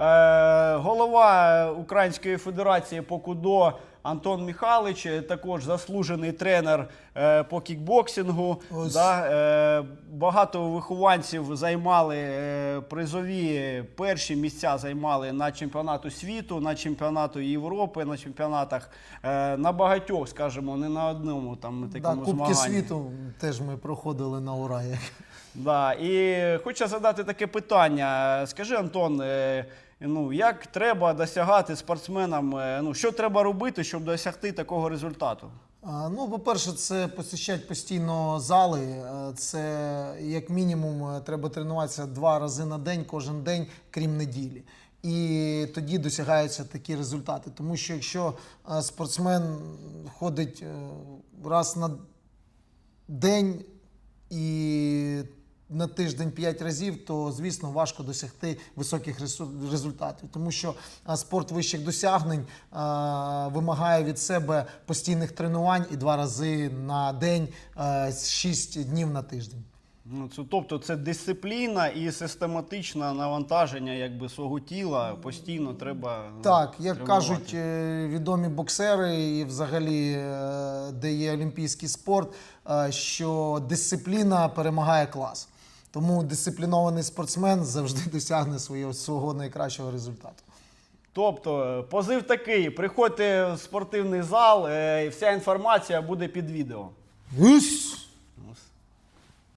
е, голова Української Федерації по кудо Антон Михайлович, е, також заслужений тренер е, по кікбоксингу. Ось. Да, багато вихованців займали призові перші місця займали на чемпіонату світу, на чемпіонату Європи, на чемпіонатах на багатьох, скажімо, не на одному там Да, такому Кубки змаганні. світу теж ми проходили на ура. як. Да, і хочу задати таке питання. Скажи, Антон, ну як треба досягати спортсменам? е, Ну що треба робити, щоб досягти такого результату? Ну, по-перше, це посещати постійно зали. Е, Це як мінімум е, треба тренуватися два рази на день, кожен день, крім неділі. І тоді досягаються такі результати. Тому що якщо спортсмен ходить раз на день і на тиждень 5 разів, то звісно важко досягти високих результатів, тому що спорт вищих досягнень вимагає від себе постійних тренувань і два рази на день, 6 днів на тиждень. Ну, це, тобто це дисципліна і систематичне навантаження якби, свого тіла постійно треба. ну, Так, як тренувати. кажуть е, відомі боксери, і взагалі, е, де є олімпійський спорт, е, що дисципліна перемагає клас. Тому дисциплінований спортсмен завжди досягне свого, свого найкращого результату. Тобто, е, позив такий: приходьте в спортивний зал, е, і вся інформація буде під відео. Гусь!